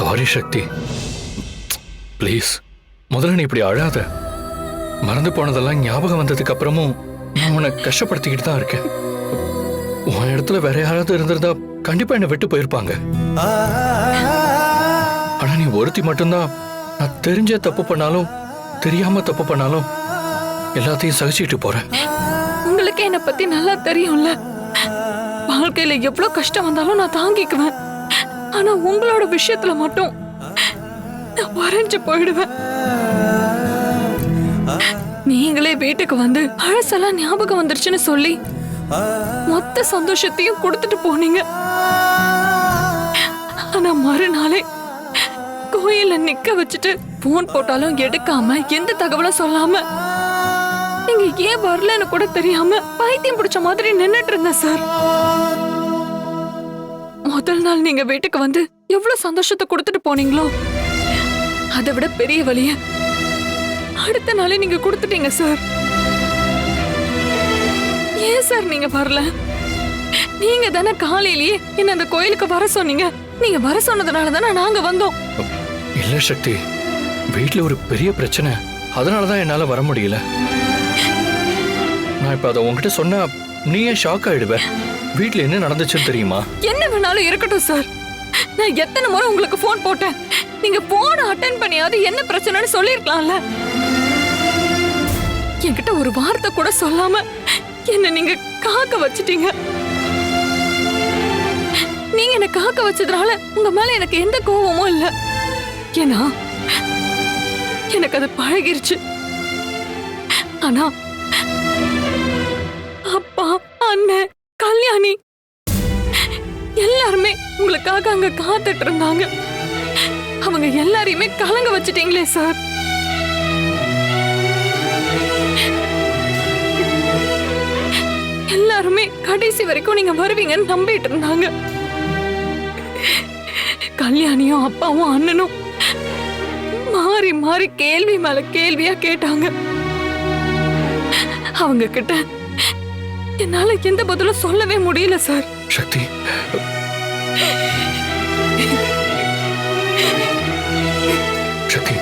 சக்தி please முதல்ல நீ இப்படி அழாத. மறந்து போனதெல்லாம் ஞாபகம் வந்ததுக்கு அப்புறமும் நான் உன்னை கஷ்டப்படுத்திக்கிட்டு தான் இருக்கேன். உன் இடத்துல வேற யாராவது இருந்திருந்தா கண்டிப்பா என்னை விட்டு போயிருப்பாங்க. ஆனா நீ ஒருத்தி மட்டும்தான். நான் தெரிஞ்ச தப்பு பண்ணாலும் தெரியாம தப்பு பண்ணாலும் எல்லாத்தையும் சகிச்சுட்டு போறேன். உங்களுக்கு என்னை பத்தி நல்லா தெரியும்ல. வாழ்க்கையில எவ்வளவு கஷ்டம் வந்தாலும் நான் தாங்கிக்குவேன். ஆனா உங்களோட விஷயத்துல மட்டும் நான் வரைஞ்சு போயிடுவேன். நீங்களே வீட்டுக்கு வந்து பழசெல்லாம் ஞாபகம் வந்துருச்சுன்னு சொல்லி மொத்த சந்தோஷத்தையும் கொடுத்துட்டு போனீங்க. ஆனா மறுநாளே கோயில நிக்க வச்சுட்டு போன் போட்டாலும் எடுக்காம எந்த தகவலும் சொல்லாம நீங்க ஏன் வரலன்னு கூட தெரியாம பைத்தியம் பிடிச்ச மாதிரி நின்னுட்டு இருந்தேன் சார். முதல் நாள் நீங்க வீட்டுக்கு வந்து எவ்வளவு சந்தோஷத்தை கொடுத்துட்டு போனீங்களோ அதை விட பெரிய வழிய. அடுத்த நாளே நீங்க கொடுத்துட்டீங்க சார். ஏன் சார் நீங்க வரல? நீங்க தானே காலையிலேயே என்ன அந்த கோயிலுக்கு வர சொன்னீங்க. நீங்க வர சொன்னதுனால தானே நாங்க வந்தோம். இல்ல சக்தி. வீட்டுல ஒரு பெரிய பிரச்சனை. அதனாலதான் என்னால வர முடியல. நான் இப்ப அதை உங்ககிட்ட சொன்னா நீயே ஷாக் ஆயிடுவேன் வீட்ல என்ன நடந்துச்சுன்னு தெரியுமா? என்ன வேணாலும் இருக்கட்டும் சார் நான் எத்தனை முறை உங்களுக்கு ஃபோன் போட்டேன். நீங்க போன அட்டன் பண்ணியாவது என்ன பிரச்சனைன்னு சொல்லிருக்கலாம்ல என்கிட்ட ஒரு வார்த்தை கூட சொல்லாம என்ன நீங்க காக்க வச்சிட்டீங்க. நீங்க என்ன காக்க வச்சதுனால உங்க மேல எனக்கு எந்த கோவமும் இல்ல. ஏன்னா எனக்கு அது பழகிருச்சு. ஆனா அப்பா அண்ணன் கல்யாணி. எல்லாருமே உங்களுக்காக அங்க காத்துட்டு இருந்தாங்க. அவங்க எல்லாரையுமே கலங்க வச்சிட்டீங்களே சார். எல்லாருமே கடைசி வரைக்கும் நீங்க வருவீங்கன்னு நம்பிட்டு இருந்தாங்க. கல்யாணியும் அப்பாவும் அண்ணனும் மாறி மாறி கேள்வி மேல கேள்வியா கேட்டாங்க. அவங்க கிட்ட என்னால எந்த பதிலும் சொல்லவே முடியல சார். சக்தி. சக்தி.